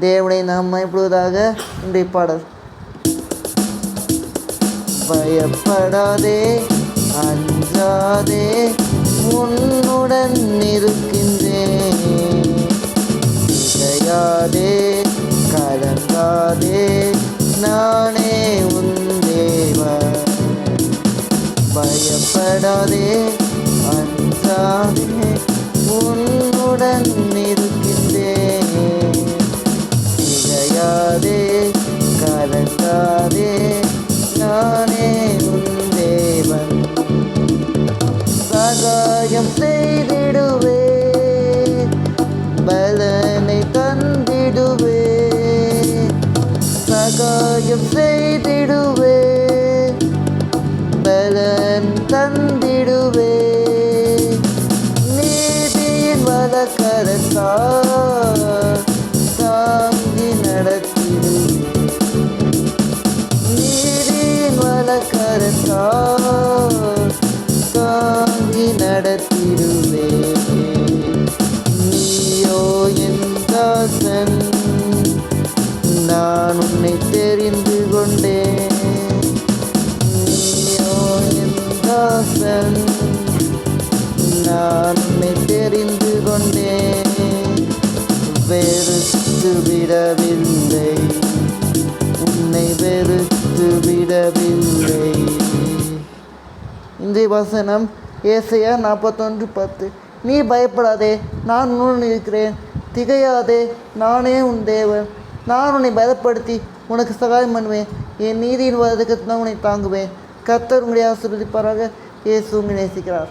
தேவனை நாம் மயப்படுவதாக இன்றைய பாடல். பயப்படாதே அஞ்சாதே உன்னுடன் இருக்கின்றேன். திகையாதே கலங்காதே நானே உன் தேவ பயப்படாதே சகாயம் செய்திடுவே. பலனை தந்திடுவே. சகாயம் செய்திடுவே. பலன் தந்திடுவே. நீதியின் வழக்கரசா தாங்கி நடத்திடுவே. நீதியின் வழக்கரசா நான் உன்னை தெரிந்து கொண்டேன் நீயோ தாசன் நான் உன்னை தெரிந்து கொண்டேன் வெறுத்து விடவில்லை உன்னை வெறுத்து விடவில்லை. இந்த வசனம் ஏசையா நாற்பத்தொன்று பத்து. நீ பயப்படாதே நான் உன்னுடன் இருக்கிறேன். திகையாதே நானே உன் தேவன். நான் உன்னை பலப்படுத்தி உனக்கு சகாயம் பண்ணுவேன். என் நீதியின் நான் உன்னை தாங்குவேன். கத்தர் உங்களை ஆசிர்வதிப்பாராக. இயேசு நேசிக்கிறார்.